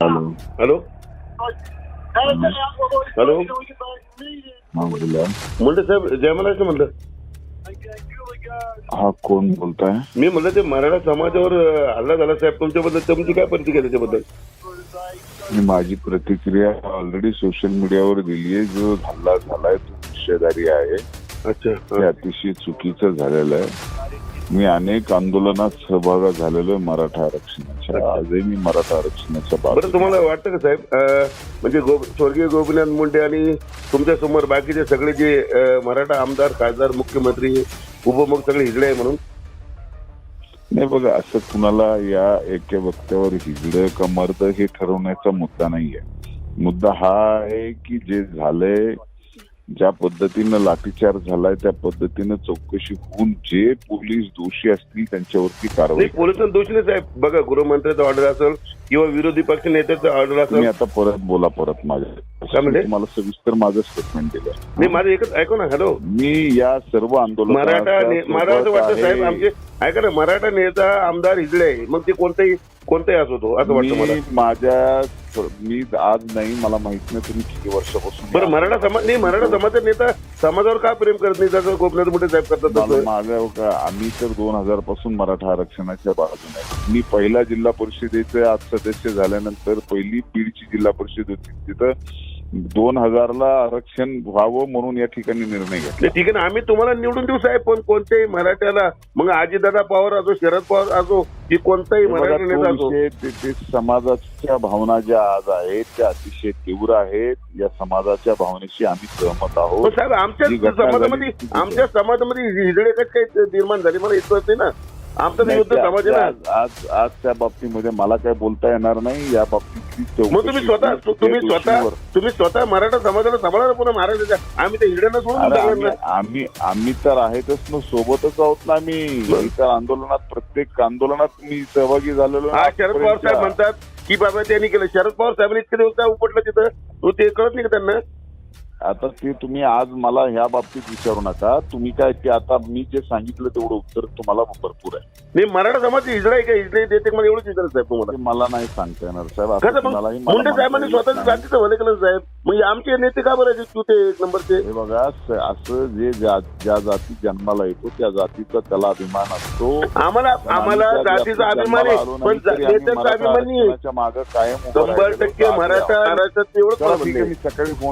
Hello hello hello म्हणलं साहेब जय महाराष्ट्र म्हणलं. हा कोण बोलताय? मी म्हणलं ते मराठा समाजावर हल्ला झाला साहेब तुमच्याबद्दल तुमची काय प्रतिक्रिया त्याच्याबद्दल? मी माझी प्रतिक्रिया ऑलरेडी सोशल मीडियावर दिली आहे. जो हल्ला झालाय तो निषेधारी आहे. अच्छा ते. अतिशय चुकीचं झालेलं आहे. मी अनेक आंदोलनात सहभागी झालेलो आहे मराठा आरक्षणाच्या. आजही मी मराठा आरक्षणाच्या बरं बाबतीत तुम्हाला वाटतं का साहेब म्हणजे गो स्वर्गीय गोपीनाथ मुंडे आणि तुमच्यासमोर बाकीचे सगळे जे मराठा आमदार खासदार मुख्यमंत्री उपमुख सगळे हिजडे आहे म्हणून? नाही बघा असं कुणाला या एका वक्त्यावर हिजडं का मर्द हे ठरवण्याचा मुद्दा नाहीये. मुद्दा हा आहे की जे झालंय ज्या पद्धतीनं लाठीचार्ज झालाय त्या पद्धतीनं चौकशी होऊन जे पोलीस दोषी असतील त्यांच्यावरती कारवाई नाही पोलिसांना दोषी नाही साहेब. बघा गृहमंत्र्याचा ऑर्डर असेल किंवा विरोधी पक्ष नेत्याचा ऑर्डर असेल. आता परत बोला परत माझ्या? तुम्हाला सविस्तर माझं स्टेटमेंट दिलं. नाही माझं एकच ऐकू ना हॅलो. मी या सर्व आंदोलन मराठा मला असं वाटतं साहेब आमचे ऐका ना मराठा नेता आमदार हिजडे आहे. मग ते कोणताही कोणताही असो तो असं वाटतं मला. मी माझ्या मी आज नाही मला माहीत नाही तुम्ही किती वर्षापासून बरं मराठा समाज नाही मराठा समाजाचा नेता समाजावर का प्रेम करत नाही? जसं गोपनाथ मुंडे साहेब करतात माझ्या का- आम्ही तर दोन हजारपासून मराठा आरक्षणाच्या बाजूने आहे. मी पहिला जिल्हा परिषदेचे आज सदस्य झाल्यानंतर पहिली बीडची जिल्हा परिषद होती. तिथं दोन हजारला आरक्षण व्हावं म्हणून या ठिकाणी निर्णय घेतला. ठीक आहे ना आम्ही तुम्हाला निवडून देऊ साहेब पण कोणत्याही मराठ्याला मग आजीदादा पवार असो शरद पवार असो की कोणताही मराठा तो नेता असो. विषय ते- ते समाजाच्या भावना ज्या आज आहेत त्या अतिशय तीव्र आहेत. या समाजाच्या भावनेशी आम्ही सहमत पण आहोत साहेब आमच्या जी घटना समाजामध्ये झाली आमच्या समाजामध्ये हिजडे काय निर्माण झाले. मला इतकं नाही ना. आमचा विरुद्ध त्या- समाज आहे ना आज आज त्या बाबतीमध्ये मला काय बोलता येणार नाही या बाबतीतली चौकशी मग तुम्ही स्वतः. तुम्ही स्वतः. तुम्ही स्वतः मराठा समाजाला सांभाळा पुन्हा महाराजाच्या आम्ही त्या हिरड्यांना सोडून आम्ही आम्ही तर आहेतच ना सोबतच आहोत ना आम्ही? इतर आंदोलनात प्रत्येक आंदोलनात मी सहभागी झालेलो शरद पवार साहेब. म्हणतात की बाबा त्यांनी केलं शरद पवार साहेबांनी इतके दिवस उपटलं तिथं तो ते कळत नाही का त्यांना आता ते तुम्ही आज मला ह्या बाबतीत विचारू नका. तुम्ही काय ते आता मी जे सांगितलं तेवढं उत्तर तुम्हाला भरपूर आहे. नाही मराठा समाज हिजडा आहे का? हिजडे देते मला एवढंच विचारत साहेब तुम्हाला. ते मला नाही सांगता येणार साहेब. असं कसं मग? कुणालाही मला मुंडे साहेबांनी येत स्वतःच्या नाही. जातीचं भले केलं साहेब. मग आमचे नेते का बरं चुते एक नंबरचे. हे बघा स- असं जे ज्या ज्या जाती जन्माला येतो त्या जातीचा त्याला अभिमान असतो. आम्हाला आम्हाला जातीचा अभिमान आहे. पण नेत्याचा अभिमान नाही मागं कायम उभं शंभर राहिलेलो टक्के. मराठा महाराष्ट्रात एवढंच चला मला ठीक म्हणणं आहे आहे. मी सकाळी फोन